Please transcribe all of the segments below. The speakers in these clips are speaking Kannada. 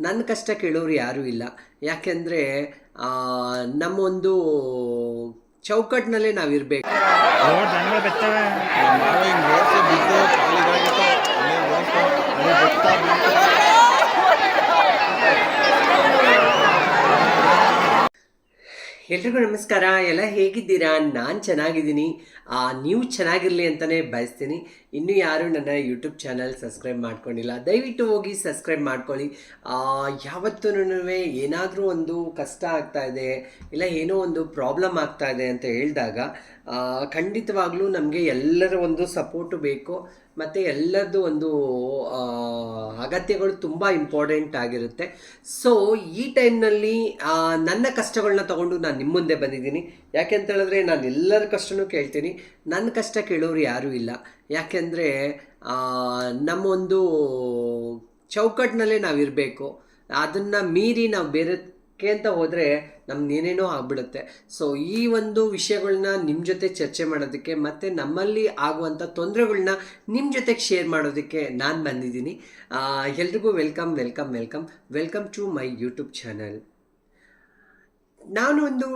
ನನ್ನ ಕಷ್ಟ ಕೇಳೋರು ಯಾರೂ ಇಲ್ಲ. ಯಾಕೆಂದರೆ ನಮ್ಮೊಂದು ಚೌಕಟ್ಟಿನಲ್ಲೇ ನಾವಿರಬೇಕು. ಎಲ್ರಿಗೂ ನಮಸ್ಕಾರ. ಎಲ್ಲ ಹೇಗಿದ್ದೀರಾ? ನಾನು ಚೆನ್ನಾಗಿದ್ದೀನಿ. ನೀವು ಚೆನ್ನಾಗಿರಲಿ ಅಂತಲೇ ಬಯಸ್ತೀನಿ. ಇನ್ನೂ ಯಾರೂ ನನ್ನ ಯೂಟ್ಯೂಬ್ ಚಾನಲ್ ಸಬ್ಸ್ಕ್ರೈಬ್ ಮಾಡ್ಕೊಂಡಿಲ್ಲ, ದಯವಿಟ್ಟು ಹೋಗಿ ಸಬ್ಸ್ಕ್ರೈಬ್ ಮಾಡ್ಕೊಳ್ಳಿ. ಯಾವತ್ತೂ ಏನಾದರೂ ಒಂದು ಕಷ್ಟ ಆಗ್ತಾ ಇದೆ, ಇಲ್ಲ ಏನೋ ಒಂದು ಪ್ರಾಬ್ಲಮ್ ಆಗ್ತಾ ಇದೆ ಅಂತ ಹೇಳಿದಾಗ ಖಂಡಿತವಾಗ್ಲೂ ನಮಗೆ ಎಲ್ಲರ ಒಂದು ಸಪೋರ್ಟು ಬೇಕು. ಮತ್ತು ಎಲ್ಲದ್ದು ಒಂದು ಅಗತ್ಯಗಳು ತುಂಬ ಇಂಪಾರ್ಟೆಂಟ್ ಆಗಿರುತ್ತೆ. ಸೊ ಈ ಟೈಮ್ನಲ್ಲಿ ನನ್ನ ಕಷ್ಟಗಳನ್ನ ತಗೊಂಡು ನಾನು ನಿಮ್ಮ ಮುಂದೆ ಬಂದಿದ್ದೀನಿ. ಯಾಕೆ ಅಂತ ಹೇಳಿದ್ರೆ ನಾನು ಎಲ್ಲರ ಕಷ್ಟನೂ ಕೇಳ್ತೀನಿ. ನನ್ನ ಕಷ್ಟ ಕೇಳೋರು ಯಾರೂ ಇಲ್ಲ. ಯಾಕೆಂದರೆ ನಮ್ಮೊಂದು ಚೌಕಟ್ಟಿನಲ್ಲೇ ನಾವಿರಬೇಕು. ಅದನ್ನು ಮೀರಿ ನಾವು ಬೇರೆಕ್ಕೆ ಅಂತ ಹೋದರೆ ನಮ್ದು ಏನೇನೋ ಆಗ್ಬಿಡುತ್ತೆ. ಸೊ ಈ ಒಂದು ವಿಷಯಗಳನ್ನ ನಿಮ್ಮ ಜೊತೆ ಚರ್ಚೆ ಮಾಡೋದಕ್ಕೆ ಮತ್ತು ನಮ್ಮಲ್ಲಿ ಆಗುವಂಥ ತೊಂದರೆಗಳನ್ನ ನಿಮ್ಮ ಜೊತೆಗೆ ಶೇರ್ ಮಾಡೋದಕ್ಕೆ ನಾನು ಬಂದಿದ್ದೀನಿ. ಎಲ್ರಿಗೂ welcome welcome welcome welcome to my YouTube channel ನಾನು ಒಂದು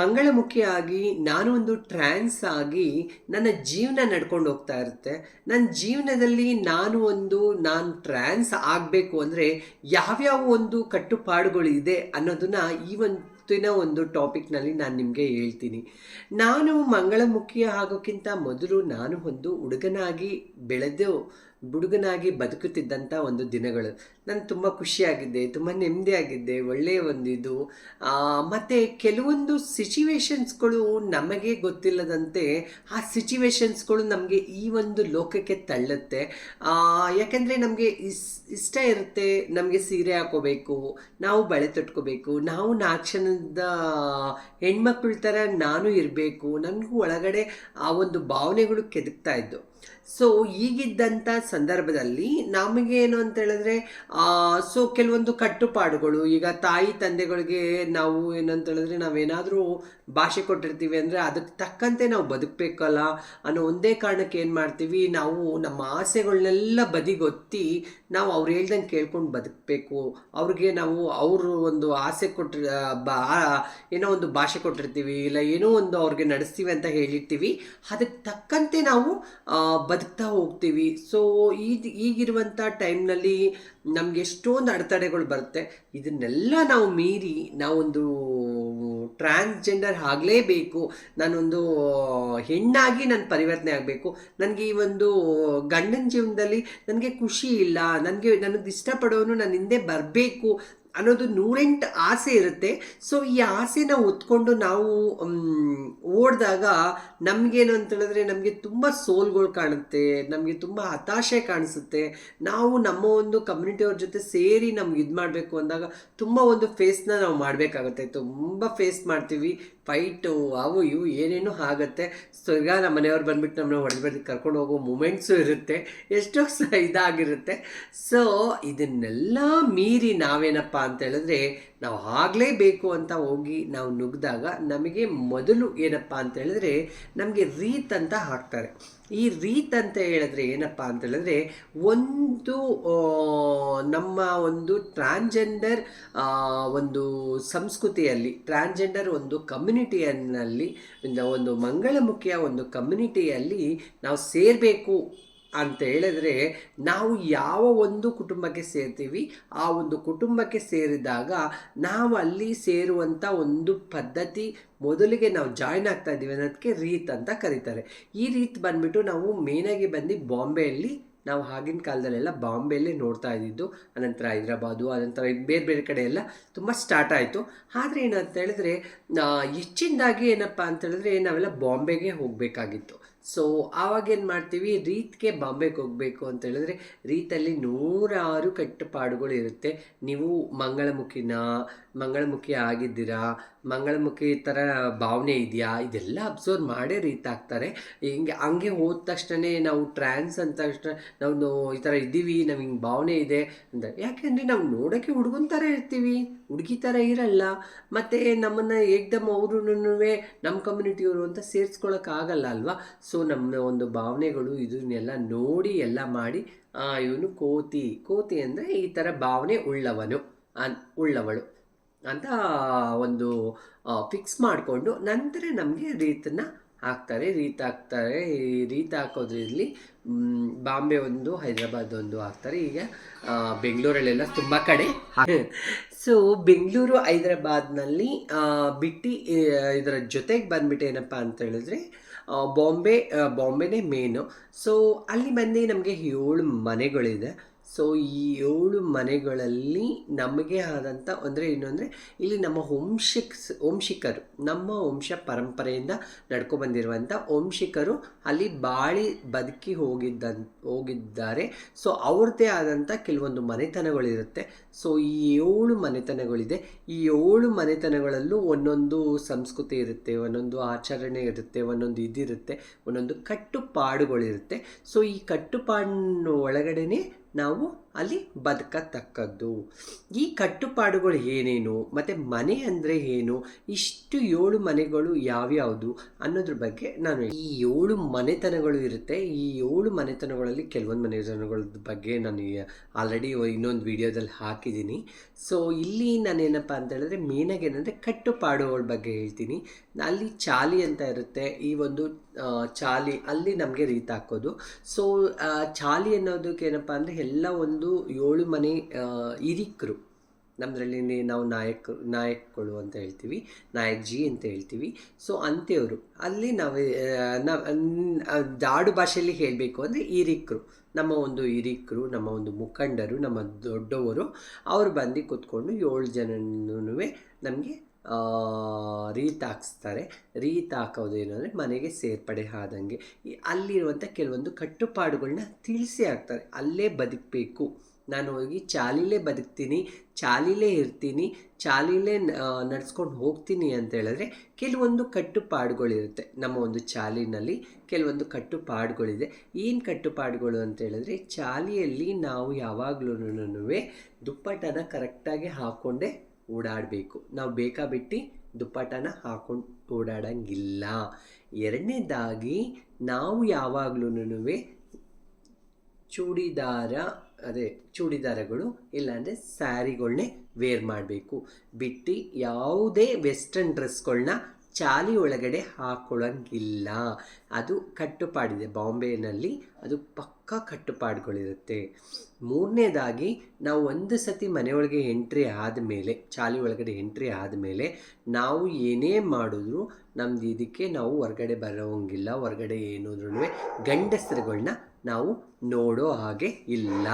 ಮಂಗಳಮುಖಿಯಾಗಿ, ನಾನು ಒಂದು ಟ್ರಾನ್ಸ್ ಆಗಿ ನನ್ನ ಜೀವನ ನಡ್ಕೊಂಡು ಹೋಗ್ತಾ ಇರುತ್ತೆ. ನನ್ನ ಜೀವನದಲ್ಲಿ ನಾನು ಒಂದು, ನಾನು ಟ್ರಾನ್ಸ್ ಆಗಬೇಕು ಅಂದರೆ ಯಾವ್ಯಾವ ಒಂದು ಕಟ್ಟುಪಾಡುಗಳು ಇದೆ ಅನ್ನೋದನ್ನ ಈ ಒಂದಿನ ಒಂದು ಟಾಪಿಕ್ನಲ್ಲಿ ನಾನು ನಿಮಗೆ ಹೇಳ್ತೀನಿ. ನಾನು ಮಂಗಳಮುಖಿ ಆಗೋಕ್ಕಿಂತ ಮೊದಲು ನಾನು ಒಂದು ಹುಡುಗನಾಗಿ ಬೆಳೆದು ಹುಡುಗನಾಗಿ ಬದುಕುತ್ತಿದ್ದಂಥ ಒಂದು ದಿನಗಳು. ನಾನು ತುಂಬ ಖುಷಿಯಾಗಿದ್ದೆ, ತುಂಬ ನೆಮ್ಮದಿಯಾಗಿದ್ದೆ ಒಳ್ಳೆಯ ಒಂದು ಇದು. ಮತ್ತು ಕೆಲವೊಂದು ಸಿಚುವೇಶನ್ಸ್ಗಳು ನಮಗೆ ಗೊತ್ತಿಲ್ಲದಂತೆ ಆ ಸಿಚುವೇಶನ್ಸ್ಗಳು ನಮಗೆ ಈ ಒಂದು ಲೋಕಕ್ಕೆ ತಳ್ಳುತ್ತೆ. ಯಾಕೆಂದರೆ ನಮಗೆ ಇಸ್, ಇಷ್ಟ ಇರುತ್ತೆ ನಮಗೆ ಸೀರೆ ಹಾಕೋಬೇಕು, ನಾವು ಬಳೆ ತೊಟ್ಕೋಬೇಕು, ನಾವು ನಾಕ್ಷಣದ ಹೆಣ್ಮಕ್ಳ ಥರ ನಾನು ಇರಬೇಕು, ನನಗೂ ಒಳಗಡೆ ಆ ಒಂದು ಭಾವನೆಗಳು ಕೆದಕ್ತಾ ಇದ್ದು. ಸೊ ಈಗಿದ್ದಂಥ ಸಂದರ್ಭದಲ್ಲಿ ನಮಗೇನು ಅಂತ ಹೇಳಿದ್ರೆ ಸೊ ಕೆಲವೊಂದು ಕಟ್ಟುಪಾಡುಗಳು, ಈಗ ತಾಯಿ ತಂದೆಗಳಿಗೆ ನಾವು ಏನಂತ ಹೇಳಿದ್ರೆ ನಾವೇನಾದರೂ ಭಾಷೆ ಕೊಟ್ಟಿರ್ತೀವಿ ಅಂದರೆ ಅದಕ್ಕೆ ತಕ್ಕಂತೆ ನಾವು ಬದುಕಬೇಕಲ್ಲ ಅನ್ನೋ ಒಂದೇ ಕಾರಣಕ್ಕೆ ಏನು ಮಾಡ್ತೀವಿ, ನಾವು ನಮ್ಮ ಆಸೆಗಳನ್ನೆಲ್ಲ ಬದಿಗೊತ್ತಿ ನಾವು ಅವ್ರು ಹೇಳ್ದಂಗೆ ಕೇಳ್ಕೊಂಡು ಬದುಕಬೇಕು. ಅವ್ರಿಗೆ ನಾವು ಅವರು ಒಂದು ಆಸೆ ಕೊಟ್ಟಿರ ಬಾ ಏನೋ ಒಂದು ಭಾಷೆ ಕೊಟ್ಟಿರ್ತೀವಿ, ಇಲ್ಲ ಏನೋ ಒಂದು ಅವ್ರಿಗೆ ನಡೆಸ್ತೀವಿ ಅಂತ ಹೇಳಿರ್ತೀವಿ. ಅದಕ್ಕೆ ತಕ್ಕಂತೆ ನಾವು ಬದುಕ್ತಾ ಹೋಗ್ತೀವಿ. ಸೊ ಈಗ ಈಗಿರುವಂಥ ಟೈಮ್ನಲ್ಲಿ ನಮ್ಗೆ ಎಷ್ಟೊಂದು ಅಡೆತಡೆಗಳು ಬರುತ್ತೆ. ಇದನ್ನೆಲ್ಲ ನಾವು ಮೀರಿ ನಾವೊಂದು ಟ್ರಾನ್ಸ್ಜೆಂಡರ್ ಆಗಲೇಬೇಕು. ನಾನೊಂದು ಹೆಣ್ಣಾಗಿ ನಾನು ಪರಿವರ್ತನೆ ಆಗಬೇಕು. ನನಗೆ ಈ ಒಂದು ಗಂಡನ ಜೀವನದಲ್ಲಿ ನನಗೆ ಖುಷಿ ಇಲ್ಲ. ನನಗೆ ನನಗೆ ಇಷ್ಟಪಡೋನು ನಾನು ಹಿಂದೆ ಬರಬೇಕು. ಅನ್ನೋದು ನೂರೆಂಟು ಆಸೆ ಇರುತ್ತೆ. ಸೊ ಈ ಆಸೆನ ಹೊತ್ಕೊಂಡು ನಾವು ಓಡಿದಾಗ ನಮಗೇನು ಅಂತ ಹೇಳಿದ್ರೆ ನಮಗೆ ತುಂಬ ಸೋಲ್ಗಳು ಕಾಣುತ್ತೆ, ನಮಗೆ ತುಂಬ ಹತಾಶೆ ಕಾಣಿಸುತ್ತೆ. ನಾವು ನಮ್ಮ ಒಂದು ಕಮ್ಯುನಿಟಿಯವ್ರ ಜೊತೆ ಸೇರಿ ನಮ್ಗೆ ಇದು ಮಾಡಬೇಕು ಅಂದಾಗ ತುಂಬ ಒಂದು ಫೇಸ್ನ ನಾವು ಮಾಡಬೇಕಾಗುತ್ತೆ. ತುಂಬ ಫೇಸ್ ಮಾಡ್ತೀವಿ. ಫೈಟು ಅವು ಇವು ಏನೇನೋ ಆಗುತ್ತೆ. ಸ್ವರ್ಗ ನಮ್ಮ ಮನೆಯವ್ರು ಬಂದ್ಬಿಟ್ಟು ನಮ್ಮನ್ನ ಹೊಡೆದು ಕರ್ಕೊಂಡು ಹೋಗೋ ಮೂಮೆಂಟ್ಸು ಇರುತ್ತೆ. ಎಷ್ಟೋ ಸಹ ಇದಾಗಿರುತ್ತೆ. ಸೊ ಇದನ್ನೆಲ್ಲ ಮೀರಿ ನಾವೇನಪ್ಪ ಅಂತ ಹೇಳಿದ್ರೆ ನಾವು ಆಗಲೇಬೇಕು ಅಂತ ಹೋಗಿ ನಾವು ನುಗ್ಗಿದಾಗ ನಮಗೆ ಮೊದಲು ಏನಪ್ಪ ಅಂತ ಹೇಳಿದ್ರೆ ನಮಗೆ ರೀತ್ ಅಂತ ಹಾಕ್ತಾರೆ. ಈ ರೀತ್ ಅಂತ ಹೇಳಿದ್ರೆ ಏನಪ್ಪ ಅಂತ ಹೇಳಿದ್ರೆ ಒಂದು ನಮ್ಮ ಒಂದು ಟ್ರಾನ್ಜೆಂಡರ್ ಒಂದು ಸಂಸ್ಕೃತಿಯಲ್ಲಿ ಟ್ರಾನ್ಜೆಂಡರ್ ಒಂದು ಕಮ್ಯುನಿಟಿಯಲ್ಲಿ ಒಂದು ಮಂಗಳಮುಖಿಯ ಒಂದು ಕಮ್ಯುನಿಟಿಯಲ್ಲಿ ನಾವು ಸೇರಬೇಕು ಅಂತ ಹೇಳಿದ್ರೆ ನಾವು ಯಾವ ಒಂದು ಕುಟುಂಬಕ್ಕೆ ಸೇರ್ತೀವಿ, ಆ ಒಂದು ಕುಟುಂಬಕ್ಕೆ ಸೇರಿದಾಗ ನಾವು ಅಲ್ಲಿ ಸೇರುವಂಥ ಒಂದು ಪದ್ಧತಿ ಮೊದಲಿಗೆ ನಾವು ಜಾಯ್ನ್ ಆಗ್ತಾ ಇದ್ದೀವಿ ಅನ್ನೋದಕ್ಕೆ ರೀತ್ ಅಂತ ಕರೀತಾರೆ. ಈ ರೀತ್ ಬಂದ್ಬಿಟ್ಟು ನಾವು ಮೇನಾಗಿ ಬಂದು ಬಾಂಬೆಯಲ್ಲಿ, ನಾವು ಆಗಿನ ಕಾಲದಲ್ಲೆಲ್ಲ ಬಾಂಬೆಯಲ್ಲೇ ನೋಡ್ತಾ ಇದ್ದಿದ್ದು, ಅನಂತರ ಹೈದ್ರಾಬಾದು, ಅನಂತರ ಬೇರೆ ಬೇರೆ ಕಡೆ ಎಲ್ಲ ತುಂಬ ಸ್ಟಾರ್ಟ್ ಆಯಿತು. ಆದರೆ ಏನಂತ ಹೇಳಿದ್ರೆ ಹೆಚ್ಚಿನದಾಗಿ ಏನಪ್ಪ ಅಂತ ಹೇಳಿದ್ರೆ ನಾವೆಲ್ಲ ಬಾಂಬೆಗೆ ಹೋಗಬೇಕಾಗಿತ್ತು. ಸೊ ಆವಾಗೇನು ಮಾಡ್ತೀವಿ? ರೀತ್ಗೆ ಬಾಂಬೆಗೆ ಹೋಗಬೇಕು ಅಂತ ಹೇಳಿದ್ರೆ, ರೀತಲ್ಲಿ ನೂರಾರು ಕಟ್ಟುಪಾಡುಗಳು ಇರುತ್ತೆ. ನೀವು ಮಂಗಳಮುಖಿನ, ಮಂಗಳಮುಖಿ ಆಗಿದ್ದೀರಾ, ಮಂಗಳಮುಖಿ ಥರ ಭಾವನೆ ಇದೆಯಾ? ಇದೆಲ್ಲ ಅಬ್ಸರ್ವ್ ಮಾಡೇ ರೀತ್ ಆಗ್ತಾರೆ ಹಿಂಗೆ, ಹಂಗೆ ಹೋದ ತಕ್ಷಣವೇ ನಾವು ಟ್ರ್ಯಾನ್ಸ್ ಅಂತ ತಕ್ಷಣ ನಾವು ಈ ಥರ ಇದ್ದೀವಿ ನಾವು ಭಾವನೆ ಇದೆ ಅಂತ. ಯಾಕೆಂದರೆ ನಾವು ನೋಡೋಕ್ಕೆ ಹುಡುಗನ ಥರ ಇರ್ತೀವಿ. ಹುಡುಗಿ ಥರ ಇರಲ್ಲ. ಮತ್ತು ನಮ್ಮನ್ನು ಏಕ್ದಮ್ ಅವ್ರೂ ನಮ್ಮ ಕಮ್ಯುನಿಟಿಯವರು ಅಂತ ಸೇರಿಸ್ಕೊಳಕ್ಕೆ ಆಗಲ್ಲ ಅಲ್ವಾ? ಸೊ ನಮ್ಮ ಒಂದು ಭಾವನೆಗಳು ಇದನ್ನೆಲ್ಲ ನೋಡಿ ಎಲ್ಲ ಮಾಡಿ ಇವನು ಕೋತಿ. ಕೋತಿ ಅಂದರೆ ಈ ಥರ ಭಾವನೆ ಉಳ್ಳವನು, ಅನ್, ಉಳ್ಳವಳು ಅಂತ ಒಂದು ಫಿಕ್ಸ್ ಮಾಡಿಕೊಂಡು ನಂತರ ನಮಗೆ ರೀತನ್ನ ಹಾಕ್ತಾರೆ, ರೀತ್ ಹಾಕ್ತಾರೆ. ಈ ರೀತ್ ಹಾಕೋದ್ರಲ್ಲಿ ಬಾಂಬೆ ಒಂದು, ಹೈದರಾಬಾದ್ ಒಂದು ಹಾಕ್ತಾರೆ. ಈಗ ಬೆಂಗಳೂರಲ್ಲೆಲ್ಲ ತುಂಬ ಕಡೆ ಸೊ ಬೆಂಗಳೂರು, ಹೈದರಾಬಾದ್ನಲ್ಲಿ ಬಿಟ್ಟು ಇದರ ಜೊತೆಗೆ ಬಂದ್ಬಿಟ್ಟು ಏನಪ್ಪ ಅಂತ ಹೇಳಿದ್ರೆ ಬಾಂಬೆ ಬಾಂಬೆನೇ ಮೇನು ಸೊ ಅಲ್ಲಿ ಬಂದು ನಮಗೆ ಏಳು ಮನೆಗಳಿದೆ. ಸೊ ಈ ಏಳು ಮನೆಗಳಲ್ಲಿ ನಮಗೆ ಆದಂಥ ಅಂದರೆ ಏನು ಅಂದರೆ, ಇಲ್ಲಿ ನಮ್ಮ ವಂಶಿಕ್ಸ್ ವಂಶಿಕರು, ನಮ್ಮ ವಂಶ ಪರಂಪರೆಯಿಂದ ನಡ್ಕೊಬಂದಿರುವಂಥ ವಂಶಿಕರು ಅಲ್ಲಿ ಬಾಳಿ ಬದುಕಿ ಹೋಗಿದ್ದ ಹೋಗಿದ್ದಾರೆ. ಸೊ ಅವ್ರದ್ದೇ ಆದಂಥ ಕೆಲವೊಂದು ಮನೆತನಗಳಿರುತ್ತೆ. ಸೊ ಈ ಏಳು ಮನೆತನಗಳಿದೆ. ಈ ಏಳು ಮನೆತನಗಳಲ್ಲೂ ಒಂದೊಂದು ಸಂಸ್ಕೃತಿ ಇರುತ್ತೆ, ಒಂದೊಂದು ಆಚರಣೆ ಇರುತ್ತೆ, ಒಂದೊಂದು ಇದಿರುತ್ತೆ, ಒಂದೊಂದು ಕಟ್ಟುಪಾಡುಗಳಿರುತ್ತೆ. ಸೊ ಈ ಕಟ್ಟುಪಾಡಿನ ಒಳಗಡೆನೆ ನಾವು ಅಲ್ಲಿ ಬದುಕತಕ್ಕದ್ದು. ಈ ಕಟ್ಟುಪಾಡುಗಳು ಏನೇನು, ಮತ್ತು ಮನೆ ಅಂದರೆ ಏನು, ಇಷ್ಟು ಏಳು ಮನೆಗಳು ಯಾವ್ಯಾವುದು ಅನ್ನೋದ್ರ ಬಗ್ಗೆ ನಾನು ಈ ಏಳು ಮನೆತನಗಳು ಇರುತ್ತೆ. ಈ ಏಳು ಮನೆತನಗಳಲ್ಲಿ ಕೆಲವೊಂದು ಮನೆತನಗಳ ಬಗ್ಗೆ ನಾನು ಆಲ್ರೆಡಿ ಇನ್ನೊಂದು ವಿಡಿಯೋದಲ್ಲಿ ಹಾಕಿದ್ದೀನಿ. ಸೊ ಇಲ್ಲಿ ನಾನೇನಪ್ಪ ಅಂತ ಹೇಳಿದ್ರೆ ಮೇನಾಗಿ ಏನಂದರೆ ಕಟ್ಟುಪಾಡುಗಳ ಬಗ್ಗೆ ಹೇಳ್ತೀನಿ. ಅಲ್ಲಿ ಚಾಲಿ ಅಂತ ಇರುತ್ತೆ. ಈ ಒಂದು ಚಾಲಿ ಅಲ್ಲಿ ನಮಗೆ ರೀತ್ ಹಾಕೋದು. ಸೊ ಚಾಲಿ ಅನ್ನೋದಕ್ಕೆ ಏನಪ್ಪ ಅಂದರೆ ಎಲ್ಲ ಒಂದು ಏಳು ಮನೆ ಹಿರಿಕರು. ನಮ್ಮದ್ರಲ್ಲಿ ನಾವು ನಾಯಕ ನಾಯಕಗಳು ಅಂತ ಹೇಳ್ತೀವಿ ನಾಯಕ್ ಜಿ ಅಂತ ಹೇಳ್ತೀವಿ. ಸೊ ಅಂತೆಯವರು. ಅಲ್ಲಿ ನಾವು ದಾಡು ಭಾಷೆಯಲ್ಲಿ ಹೇಳಬೇಕು ಅಂದರೆ ಹಿರಿಕರು. ನಮ್ಮ ಒಂದು ಹಿರಿಕರು, ನಮ್ಮ ಒಂದು ಮುಖಂಡರು, ನಮ್ಮ ದೊಡ್ಡವರು, ಅವರು ಬಂದು ಕೂತ್ಕೊಂಡು ಏಳು ಜನನೂ ನಮಗೆ ರೀತ್ ರೀತಾಕೋದು ಏನು ಅಂದರೆ ಮನೆಗೆ ಸೇರ್ಪಡೆ ಆದಂಗೆ. ಈ- ಅಲ್ಲಿರುವಂಥ ಕೆಲವೊಂದು ಕಟ್ಟುಪಾಡುಗಳನ್ನ ತಿಳಿಸಿ ಹಾಕ್ತಾರೆ. ಅಲ್ಲೇ ಬದುಕಬೇಕು. ನಾನು ಹೋಗಿ ಚಾಲಿಲೇ ಬದುಕ್ತೀನಿ, ಚಾಲಿಲೇ ಇರ್ತೀನಿ, ಚಾಲಿಲೇ ನಡ್ಸ್ಕೊಂಡು ಹೋಗ್ತೀನಿ ಅಂತ ಹೇಳಿದ್ರೆ ಕೆಲವೊಂದು ಕಟ್ಟುಪಾಡುಗಳಿರುತ್ತೆ. ನಮ್ಮ ಒಂದು ಚಾಲಿನಲ್ಲಿ ಕೆಲವೊಂದು ಕಟ್ಟುಪಾಡುಗಳಿದೆ. ಏನು ಕಟ್ಟುಪಾಡುಗಳು ಅಂತ ಹೇಳಿದ್ರೆ ಚಾಲಿಯಲ್ಲಿ ನಾವು ಯಾವಾಗ್ಲೂ ದುಪ್ಪಟ್ಟನ ಕರೆಕ್ಟಾಗಿ ಹಾಕ್ಕೊಂಡೇ ಓಡಾಡಬೇಕು. ನಾವು ಬೇಕಾ ಬಿಟ್ಟು ದುಪ್ಪಟ್ಟನ ಹಾಕೊಂಡು ಓಡಾಡಂಗಿಲ್ಲ. ಎರಡನೇದಾಗಿ ನಾವು ಯಾವಾಗಲೂ ಚೂಡಿದಾರ, ಅದೇ ಚೂಡಿದಾರಗಳು ಇಲ್ಲಾಂದರೆ ಸ್ಯಾರಿಗಳನ್ನೇ ವೇರ್ ಮಾಡಬೇಕು. ಬಿಟ್ಟು ಯಾವುದೇ ವೆಸ್ಟರ್ನ್ ಡ್ರೆಸ್ಗಳನ್ನ ಚಾಲಿ ಒಳಗಡೆ ಹಾಕೊಳ್ಳೋಂಗಿಲ್ಲ ಅದು ಕಟ್ಟುಪಾಡಿದೆ. ಬಾಂಬೆನಲ್ಲಿ ಅದು ಪಕ್ಕಾ ಕಟ್ಟುಪಾಡುಗಳಿರುತ್ತೆ. ಮೂರನೇದಾಗಿ, ನಾವು ಒಂದು ಸತಿ ಮನೆಯೊಳಗೆ ಎಂಟ್ರಿ ಆದಮೇಲೆ ಚಾಲಿ ಒಳಗಡೆ ಎಂಟ್ರಿ ಆದಮೇಲೆ, ನಾವು ಏನೇ ಮಾಡಿದ್ರು ನಮ್ದು ಇದಕ್ಕೆ ನಾವು ಹೊರ್ಗಡೆ ಬರೋಂಗಿಲ್ಲ. ಹೊರ್ಗಡೆ ಏನಾದ್ರೂ ಗಂಡಸರುಗಳನ್ನ ನಾವು ನೋಡೋ ಹಾಗೆ ಇಲ್ಲ.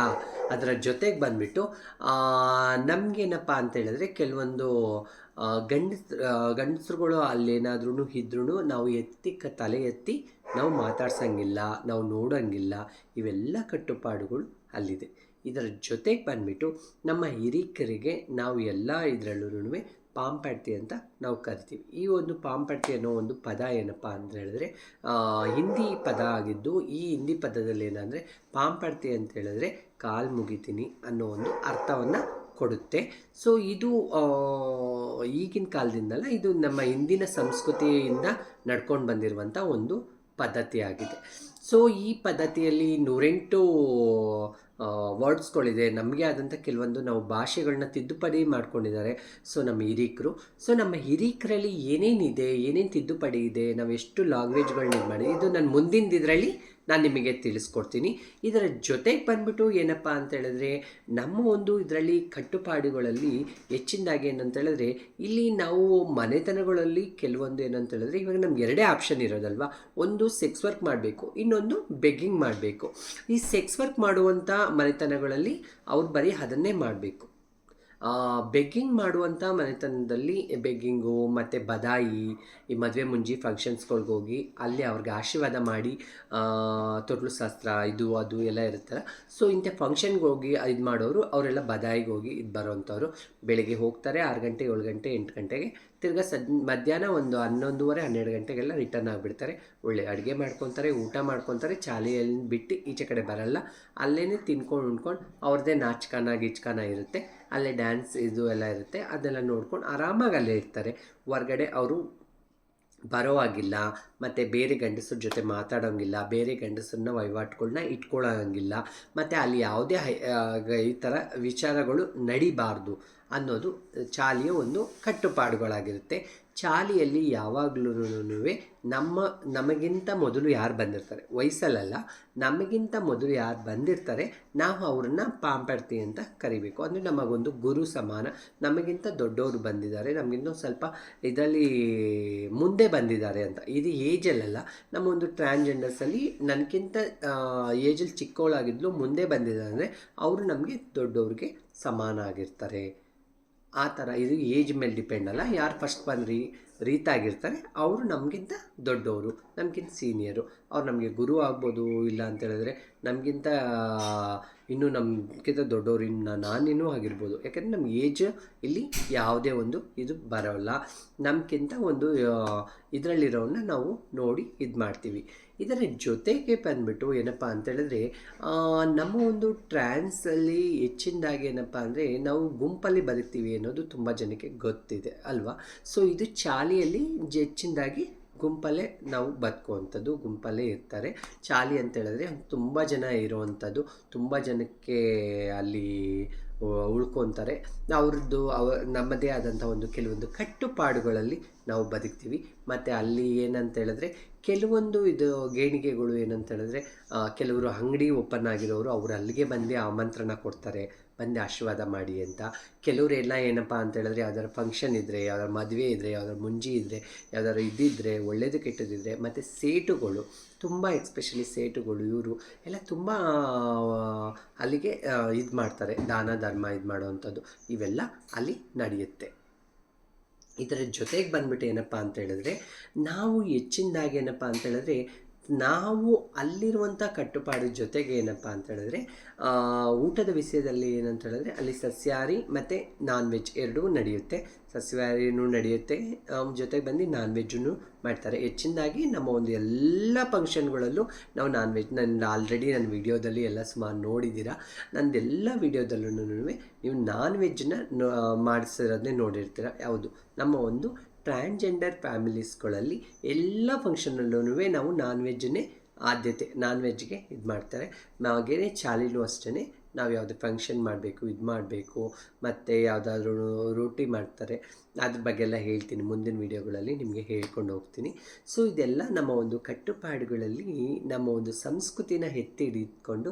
ಅದರ ಜೊತೆಗೆ ಬಂದ್ಬಿಟ್ಟು ನಮಗೇನಪ್ಪ ಅಂತ ಹೇಳಿದ್ರೆ ಕೆಲವೊಂದು ಗಂಡಸ್ ಗಂಡಸ್ರುಗಳು ಅಲ್ಲೇನಾದ್ರೂ ಇದ್ರೂ ನಾವು ಎತ್ತಿ ತಲೆ ಎತ್ತಿ ನಾವು ಮಾತಾಡ್ಸಂಗಿಲ್ಲ, ನಾವು ನೋಡೋಂಗಿಲ್ಲ. ಇವೆಲ್ಲ ಕಟ್ಟುಪಾಡುಗಳು ಅಲ್ಲಿದೆ. ಇದರ ಜೊತೆಗೆ ಬಂದ್ಬಿಟ್ಟು ನಮ್ಮ ಹಿರಿಕರಿಗೆ ನಾವು ಎಲ್ಲ ಇದರಲ್ಲೂ ಪಾಂಪಡ್ತಿ ಅಂತ ನಾವು ಕರಿತೀವಿ. ಈ ಒಂದು ಪಾಂಪಡ್ತಿ ಅನ್ನೋ ಒಂದು ಪದ ಏನಪ್ಪ ಅಂತ ಹೇಳಿದ್ರೆ ಹಿಂದಿ ಪದ ಆಗಿದ್ದು ಈ ಹಿಂದಿ ಪದದಲ್ಲಿ ಏನಂದರೆ ಪಾಂಪಡ್ತಿ ಅಂತ ಹೇಳಿದ್ರೆ ಕಾಲು ಮುಗಿತೀನಿ ಅನ್ನೋ ಒಂದು ಅರ್ಥವನ್ನು ಕೊಡುತ್ತೆ. ಸೊ ಇದು ಈಗಿನ ಕಾಲದಿಂದಲ್ಲ ಇದು ನಮ್ಮ ಹಿಂದಿನ ಸಂಸ್ಕೃತಿಯಿಂದ ನಡ್ಕೊಂಡು ಬಂದಿರುವಂಥ ಒಂದು ಪದ್ಧತಿಯಾಗಿದೆ. ಸೊ ಈ ಪದ್ಧತಿಯಲ್ಲಿ ನೂರೆಂಟು ವರ್ಡ್ಸ್ಗಳಿದೆ. ನಮಗೆ ಆದಂಥ ಕೆಲವೊಂದು ನಾವು ಭಾಷೆಗಳನ್ನ ತಿದ್ದುಪಡಿ ಮಾಡ್ಕೊಂಡಿದ್ದಾರೆ. ಸೊ, ನಮ್ಮ ಹಿರೀಕರು. ಸೊ, ನಮ್ಮ ಹಿರೀಕರಲ್ಲಿ ಏನೇನಿದೆ? ಏನೇನು ತಿದ್ದುಪಡಿ ಇದೆ? ನಾವು ಎಷ್ಟು ಮಾಡಿ ಇದು ನಾನು ಮುಂದಿನ ಇದರಲ್ಲಿ ನಾನು ನಿಮಗೆ ತಿಳಿಸ್ಕೊಡ್ತೀನಿ. ಇದರ ಜೊತೆಗೆ ಬಂದ್ಬಿಟ್ಟು ಏನಪ್ಪ ಅಂತ ಹೇಳಿದ್ರೆ ನಮ್ಮ ಒಂದು ಇದರಲ್ಲಿ ಕಟ್ಟುಪಾಡುಗಳಲ್ಲಿ ಹೆಚ್ಚಿನದಾಗಿ ಏನಂತ ಹೇಳಿದ್ರೆ ಇಲ್ಲಿ ನಾವು ಮನೆತನಗಳಲ್ಲಿ ಕೆಲವೊಂದು ಏನಂತ ಹೇಳಿದ್ರೆ ಇವಾಗ ನಮ್ಗೆ ಎರಡೇ ಆಪ್ಷನ್ ಇರೋದಲ್ವಾ? ಒಂದು ಸೆಕ್ಸ್ ವರ್ಕ್ ಮಾಡಬೇಕು, ಇನ್ನೊಂದು ಬೆಗ್ಗಿಂಗ್ ಮಾಡಬೇಕು. ಈ ಸೆಕ್ಸ್ ವರ್ಕ್ ಮಾಡುವಂಥ ಮನೆತನಗಳಲ್ಲಿ ಅವ್ರು ಬರೀ ಅದನ್ನೇ ಮಾಡಬೇಕು. ಬೆಗ್ಗಿಂಗ್ ಮಾಡುವಂಥ ಮನೆತನದಲ್ಲಿ ಬೆಗ್ಗಿಂಗು ಮತ್ತು ಬದಾಯಿ, ಈ ಮದುವೆ ಮುಂಜಿ ಫಂಕ್ಷನ್ಸ್ಗಳ್ಗೆ ಹೋಗಿ ಅಲ್ಲಿ ಅವ್ರಿಗೆ ಆಶೀರ್ವಾದ ಮಾಡಿ ತೊಟ್ಲು ಶಾಸ್ತ್ರ, ಇದು, ಅದು ಎಲ್ಲ ಇರುತ್ತಲ್ಲ. ಸೊ ಇಂಥ ಫಂಕ್ಷನ್ಗೆ ಹೋಗಿ ಇದು ಮಾಡೋರು, ಅವರೆಲ್ಲ ಬದಾಯಿಗೆ ಹೋಗಿ ಇದು ಬರೋವಂಥವ್ರು ಬೆಳಗ್ಗೆ ಹೋಗ್ತಾರೆ, ಆರು ಗಂಟೆ, ಏಳು ಗಂಟೆ, ಎಂಟು ಗಂಟೆಗೆ ತಿರ್ಗಾ ಸದ್, ಮಧ್ಯಾಹ್ನ ಒಂದು ಹನ್ನೊಂದುವರೆ, ಹನ್ನೆರಡು ಗಂಟೆಗೆಲ್ಲ ರಿಟರ್ನ್ ಆಗಿಬಿಡ್ತಾರೆ. ಒಳ್ಳೆ ಅಡುಗೆ ಮಾಡ್ಕೊತಾರೆ, ಊಟ ಮಾಡ್ಕೊತಾರೆ ಚಾಲಿಯಲ್ಲಿ ಬಿಟ್ಟು ಈಚೆ ಕಡೆ ಬರಲ್ಲ. ಅಲ್ಲೇ ತಿನ್ಕೊಂಡು ಉಂಡ್ಕೊಂಡು ಅವ್ರದ್ದೇ ನಾಚ್ಕಾನ, ಗಿಚ್ಕಾನ ಇರುತ್ತೆ. ಅಲ್ಲೇ ಡ್ಯಾನ್ಸ್ ಇದು ಎಲ್ಲ ಇರುತ್ತೆ. ಅದೆಲ್ಲ ನೋಡ್ಕೊಂಡು ಆರಾಮಾಗಿ ಅಲ್ಲೇ ಇರ್ತಾರೆ. ಹೊರ್ಗಡೆ ಅವರು ಬರೋವಾಗಿಲ್ಲ ಮತ್ತು ಬೇರೆ ಗಂಡಸರ ಜೊತೆ ಮಾತಾಡೋಂಗಿಲ್ಲ. ಬೇರೆ ಗಂಡಸರನ್ನ ವಹಿವಾಟುಗಳನ್ನ ಇಟ್ಕೊಳ್ಳೋಂಗಿಲ್ಲ ಮತ್ತು ಅಲ್ಲಿ ಯಾವುದೇ ಈ ಥರ ವಿಚಾರಗಳು ನಡಿಬಾರ್ದು. ಅನ್ನೋದು ಚಾಲಿಯ ಒಂದು ಕಟ್ಟುಪಾಡುಗಳಾಗಿರುತ್ತೆ. ಚಾಲಿಯಲ್ಲಿ ಯಾವಾಗಲೂ ನಮ್ಮ, ನಮಗಿಂತ ಮೊದಲು ಯಾರು ಬಂದಿರ್ತಾರೆ? ವಯಸ್ಸಲ್ಲ ನಮಗಿಂತ ಮೊದಲು ಯಾರು ಬಂದಿರ್ತಾರೆ, ನಾವು ಅವ್ರನ್ನ ಪಾಂಪಡ್ತಿ ಅಂತ ಕರಿಬೇಕು. ಅಂದರೆ ನಮಗೊಂದು ಗುರು ಸಮಾನ. ನಮಗಿಂತ ದೊಡ್ಡವರು ಬಂದಿದ್ದಾರೆ, ನಮಗಿಂತ ಒಂದ್ ಸ್ವಲ್ಪ ಇದರಲ್ಲಿ ಮುಂದೆ ಬಂದಿದ್ದಾರೆ ಅಂತ. ಇದು ಏಜಲ್ಲ ನಮ್ಮ ಒಂದು ಟ್ರಾನ್ಸ್ಜೆಂಡರ್ಸಲ್ಲಿ ನನಗಿಂತ ಏಜಲ್ಲಿ ಚಿಕ್ಕವಳಾಗಿದ್ದಲು ಮುಂದೆ ಬಂದಿದ್ದಾರೆ ಅಂದರೆ, ಅವರು ನಮಗೆ ದೊಡ್ಡವ್ರಿಗೆ ಸಮಾನ ಆಗಿರ್ತಾರೆ. ಆ ಥರ ಇದು ಏಜ್ ಮೇಲೆ ಡಿಪೆಂಡ್ ಅಲ್ಲ. ಯಾರು ಫಸ್ಟ್ ಬಂದ್ರಿ ರೀ ರೀತ್ ಆಗಿರ್ತಾರೆ ಅವರು ನಮಗಿಂತ ದೊಡ್ಡವರು, ನಮಗಿಂತ ಸೀನಿಯರು. ಅವ್ರು ನಮಗೆ ಗುರು ಆಗ್ಬೋದು ಇಲ್ಲ ಅಂತ ಹೇಳಿದ್ರೆ ನಮಗಿಂತ, ಇನ್ನೂ ನಮಗಿಂತ ದೊಡ್ಡವರು ಇನ್ನು ನಾನಿನ್ನೂ ಆಗಿರ್ಬೋದು. ಯಾಕಂದರೆ ನಮ್ಮ ಏಜ್ ಇಲ್ಲಿ ಯಾವುದೇ ಒಂದು ಇದು ಬರೋಲ್ಲ. ನಮಗಿಂತ ಒಂದು ಇದರಲ್ಲಿರೋನ್ನ ನಾವು ನೋಡಿ ಇದು ಮಾಡ್ತೀವಿ ಇದರ ಜೊತೆಗೆ ಬಂದ್ಬಿಟ್ಟು ಏನಪ್ಪ ಅಂತೇಳಿದ್ರೆ ನಮ್ಮ ಒಂದು ಟ್ರ್ಯಾನ್ಸಲ್ಲಿ ಹೆಚ್ಚಿನದಾಗಿ ಏನಪ್ಪ ಅಂದರೆ ನಾವು ಗುಂಪಲ್ಲಿ ಬದುಕ್ತೀವಿ ಅನ್ನೋದು ತುಂಬ ಜನಕ್ಕೆ ಗೊತ್ತಿದೆ ಅಲ್ವಾ? ಸೊ ಇದು ಚಾಲಿಯಲ್ಲಿ ಹೆಚ್ಚಿನದಾಗಿ ಗುಂಪಲ್ಲೇ ನಾವು ಬದುಕುವಂಥದ್ದು, ಗುಂಪಲ್ಲೇ ಇರ್ತಾರೆ. ಚಾಲಿ ಅಂತ ಹೇಳಿದ್ರೆ ತುಂಬ ಜನ ಇರುವಂಥದ್ದು, ತುಂಬ ಜನಕ್ಕೆ ಅಲ್ಲಿ ಉಳ್ಕೊತಾರೆ ಅವ್ರದ್ದು ಅವ, ನಮ್ಮದೇ ಆದಂಥ ಒಂದು ಕೆಲವೊಂದು ಕಟ್ಟುಪಾಡುಗಳಲ್ಲಿ ನಾವು ಬದುಕ್ತೀವಿ. ಮತ್ತು ಅಲ್ಲಿ ಏನಂತ ಹೇಳಿದ್ರೆ ಕೆಲವೊಂದು ಇದು ಗೇಣಿಗೆಗಳು ಏನಂತ ಹೇಳಿದ್ರೆ ಕೆಲವರು ಅಂಗಡಿ ಓಪನ್ ಆಗಿರೋರು ಅವರು ಅಲ್ಲಿಗೆ ಬಂದು ಆಮಂತ್ರಣ ಕೊಡ್ತಾರೆ. ಬಂದು ಆಶೀರ್ವಾದ ಮಾಡಿ ಅಂತ. ಕೆಲವರೆಲ್ಲ ಏನಪ್ಪ ಅಂತ ಹೇಳಿದ್ರೆ, ಯಾವ್ದಾದ್ರು ಫಂಕ್ಷನ್ ಇದ್ದರೆ ಯಾವ್ದಾದ್ರು ಮದುವೆ ಇದ್ದರೆ ಯಾವ್ದಾದ್ರು ಮುಂಜಿ ಇದ್ದರೆ ಯಾವ್ದಾದ್ರು ಇದ್ದಿದ್ರೆ, ಒಳ್ಳೇದು ಕೆಟ್ಟದಿದ್ದರೆ ಮತ್ತು ಸೇಟುಗಳು, ತುಂಬ ಎಕ್ಸ್ಪೆಷಲಿ ಸೇಟುಗಳು, ಇವರು ಎಲ್ಲ ತುಂಬ, ಅಲ್ಲಿಗೆ ಇದು ಮಾಡ್ತಾರೆ, ದಾನ, ಧರ್ಮ ಇದು ಮಾಡೋವಂಥದ್ದು. ಇವೆಲ್ಲ ಅಲ್ಲಿ ನಡೆಯುತ್ತೆ. ಇದರ ಜೊತೆಗೆ ಬಂದ್ಬಿಟ್ಟು ಏನಪ್ಪ ಅಂತ ಹೇಳಿದ್ರೆ, ನಾವು ಹೆಚ್ಚಿನದಾಗಿ ಏನಪ್ಪ ಅಂತ ಹೇಳಿದ್ರೆ ನಾವು ಅಲ್ಲಿರುವಂಥ ಕಟ್ಟುಪಾಡು ಜೊತೆಗೆ ಏನಪ್ಪ ಅಂತ ಹೇಳಿದ್ರೆ ಊಟದ ವಿಷಯದಲ್ಲಿ ಏನಂತ ಹೇಳಿದ್ರೆ, ಅಲ್ಲಿ ಸಸ್ಯಾಹಾರಿ ಮತ್ತು ನಾನ್ ವೆಜ್ ಎರಡೂ ನಡೆಯುತ್ತೆ. ಸಸ್ಯಾಹಾರಿನೂ ನಡೆಯುತ್ತೆ. ಜೊತೆಗೆ ಬಂದು ನಾನ್ ವೆಜ್ಜನ್ನು ಮಾಡ್ತಾರೆ. ಹೆಚ್ಚಿನದಾಗಿ ನಮ್ಮ ಒಂದು ಎಲ್ಲ ಫಂಕ್ಷನ್ಗಳಲ್ಲೂ ನಾವು ನಾನ್ ವೆಜ್ ನನ್ನ ಆಲ್ರೆಡಿ ನನ್ನ ವಿಡಿಯೋದಲ್ಲಿ ಎಲ್ಲ ಸುಮಾರು ನೋಡಿದ್ದೀರಾ? ನಂದೆಲ್ಲ ವಿಡಿಯೋದಲ್ಲೂ ನೀವು ನಾನ್ ವೆಜ್ನ ಮಾಡಿಸಿರೋದನ್ನೇ ನೋಡಿರ್ತೀರ. ಯಾವುದು? ನಮ್ಮ ಒಂದು ಟ್ರಾನ್ಸ್ಜೆಂಡರ್ ಫ್ಯಾಮಿಲೀಸ್ಗಳಲ್ಲಿ ಎಲ್ಲ ಫಂಕ್ಷನಲ್ಲೂ ನಾವು ನಾನ್ ವೆಜ್ಜನ್ನೇ ಆದ್ಯತೆ ನಾನ್ ವೆಜ್ಗೆ ಇದು ಮಾಡ್ತಾರೆ. ಹಾಗೇ ಚಾಲಿಲು ಅಷ್ಟೇ ನಾವು ಯಾವುದೇ ಫಂಕ್ಷನ್ ಮಾಡಬೇಕು, ಇದು ಮಾಡಬೇಕು, ಮತ್ತು ಯಾವುದಾದ್ರೂ ರೋಟಿ ಮಾಡ್ತಾರೆ. ಅದ್ರ ಬಗ್ಗೆ ಎಲ್ಲ ಹೇಳ್ತೀನಿ, ಮುಂದಿನ ವೀಡಿಯೋಗಳಲ್ಲಿ ನಿಮಗೆ ಹೇಳ್ಕೊಂಡು ಹೋಗ್ತೀನಿ. ಸೊ ಇದೆಲ್ಲ ನಮ್ಮ ಒಂದು ಕಟ್ಟುಪಾಡುಗಳಲ್ಲಿ ನಮ್ಮ ಒಂದು ಸಂಸ್ಕೃತಿನ ಎತ್ತಿ ಹಿಡಿದುಕೊಂಡು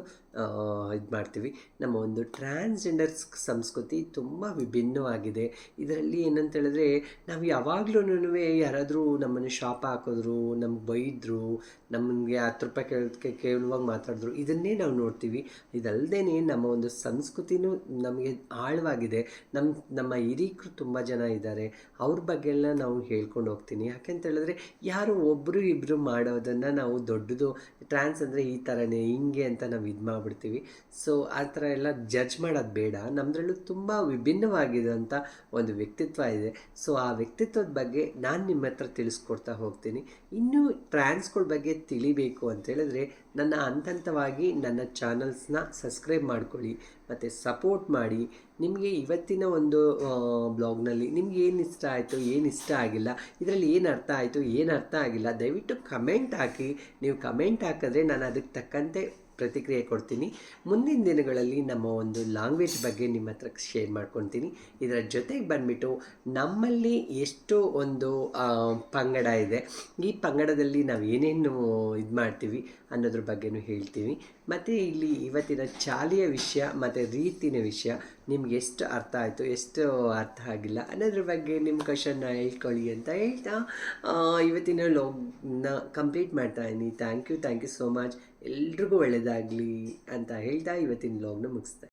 ಇದು ಮಾಡ್ತೀವಿ. ನಮ್ಮ ಒಂದು ಟ್ರಾನ್ಸ್ಜೆಂಡರ್ಸ್ ಸಂಸ್ಕೃತಿ ತುಂಬ ವಿಭಿನ್ನವಾಗಿದೆ. ಇದರಲ್ಲಿ ಏನಂತ ಹೇಳಿದ್ರೆ, ನಾವು ಯಾವಾಗಲೂ ಯಾರಾದರೂ ನಮ್ಮನ್ನು ಶಾಪ ಹಾಕಿದ್ರು, ನಮ್ಗೆ ಬೈದರು, ನಮಗೆ ಹತ್ತು ರೂಪಾಯಿ ಕೇಳೋದಕ್ಕೆ ಕೇಳುವಾಗ ಮಾತಾಡಿದ್ರು, ಇದನ್ನೇ ನಾವು ನೋಡ್ತೀವಿ. ಇದಲ್ಲದೆ ನಮ್ಮ ಒಂದು ಸಂಸ್ಕೃತಿನೂ ನಮಗೆ ಆಳವಾಗಿದೆ. ನಮ್ಮ ನಮ್ಮ ಹಿರೀಕರು ತುಂಬ ಜನ ಇದ್ದಾರೆ. ಅವ್ರ ಬಗ್ಗೆ ಎಲ್ಲ ನಾವು ಹೇಳ್ಕೊಂಡು ಹೋಗ್ತೀನಿ. ಯಾಕೆಂತ ಹೇಳಿದ್ರೆ, ಯಾರು ಒಬ್ಬರು ಇಬ್ಬರು ಮಾಡೋದನ್ನು ನಾವು ದೊಡ್ಡದು ಟ್ರಾನ್ಸ್ ಅಂದರೆ ಈ ಥರನೇ ಹಿಂಗೆ ಅಂತ ನಾವು ಇದು ಮಾಡಿಬಿಡ್ತೀವಿ. ಸೊ ಆ ಥರ ಎಲ್ಲ ಜಡ್ಜ್ ಮಾಡೋದು ಬೇಡ. ನಮ್ಮದ್ರಲ್ಲೂ ತುಂಬ ವಿಭಿನ್ನವಾಗಿರೋಂಥ ಒಂದು ವ್ಯಕ್ತಿತ್ವ ಇದೆ. ಸೊ ಆ ವ್ಯಕ್ತಿತ್ವದ ಬಗ್ಗೆ ನಾನು ನಿಮ್ಮ ಹತ್ರ ತಿಳಿಸ್ಕೊಡ್ತಾ ಹೋಗ್ತೀನಿ. ಇನ್ನೂ ಟ್ರಾನ್ಸ್ಗಳ ಬಗ್ಗೆ ತಿಳಿಬೇಕು ಅಂತ ಹೇಳಿದ್ರೆ ನನ್ನ ಹಂತ ಹಂತವಾಗಿ ನನ್ನ ಚಾನಲ್ಸ್ನ ಸಬ್ಸ್ಕ್ರೈಬ್ ಮಾಡ್ಕೊಳ್ಳಿ ಮತ್ತು ಸಪೋರ್ಟ್ ಮಾಡಿ. ನಿಮಗೆ ಇವತ್ತಿನ ಒಂದು ಬ್ಲಾಗ್ನಲ್ಲಿ ನಿಮ್ಗೆ ಏನು ಇಷ್ಟ ಆಯಿತು, ಏನು ಇಷ್ಟ ಆಗಿಲ್ಲ, ಇದರಲ್ಲಿ ಏನು ಅರ್ಥ ಆಯಿತು, ಏನು ಅರ್ಥ ಆಗಿಲ್ಲ, ದಯವಿಟ್ಟು ಕಮೆಂಟ್ ಹಾಕಿ. ನೀವು ಕಮೆಂಟ್ ಹಾಕಿದ್ರೆ ನಾನು ಅದಕ್ಕೆ ತಕ್ಕಂತೆ ಪ್ರತಿಕ್ರಿಯೆ ಕೊಡ್ತೀನಿ. ಮುಂದಿನ ದಿನಗಳಲ್ಲಿ ನಮ್ಮ ಒಂದು ಲ್ಯಾಂಗ್ವೇಜ್ ಬಗ್ಗೆ ನಿಮ್ಮ ಹತ್ರ ಶೇರ್ ಮಾಡ್ಕೊತೀನಿ. ಇದರ ಜೊತೆಗೆ ಬಂದ್ಬಿಟ್ಟು ನಮ್ಮಲ್ಲಿ ಎಷ್ಟು ಒಂದು ಪಂಗಡ ಇದೆ. ಈ ಪಂಗಡದಲ್ಲಿ ನಾವು ಏನೇನು ಇದು ಮಾಡ್ತೀವಿ ಅನ್ನೋದ್ರ ಬಗ್ಗೆನೂ ಹೇಳ್ತೀವಿ ಮತ್ತು ಇಲ್ಲಿ ಇವತ್ತಿನ ಚಾಲಿಯ ವಿಷಯ, ಮತ್ತು ರೀತಿನ ವಿಷಯ ನಿಮ್ಗೆ ಎಷ್ಟು ಅರ್ಥ ಆಯಿತು, ಎಷ್ಟು ಅರ್ಥ ಆಗಿಲ್ಲ ಅನ್ನೋದ್ರ ಬಗ್ಗೆ ನಿಮ್ಮ ಕ್ವಶನ್ನ ಹೇಳ್ಕೊಳ್ಳಿ ಅಂತ ಹೇಳ್ತಾ ಇವತ್ತಿನ ಲೋಗ್ನ ಕಂಪ್ಲೀಟ್ ಮಾಡ್ತಾ ಇದ್ದೀನಿ. Thank you thank you so much ಎಲ್ರಿಗೂ ಒಳ್ಳೆಯದಾಗಲಿ ಅಂತ ಹೇಳ್ತಾ ಇವತ್ತಿನ ಲಾಗ್ನ ಮುಗಿಸ್ತಾ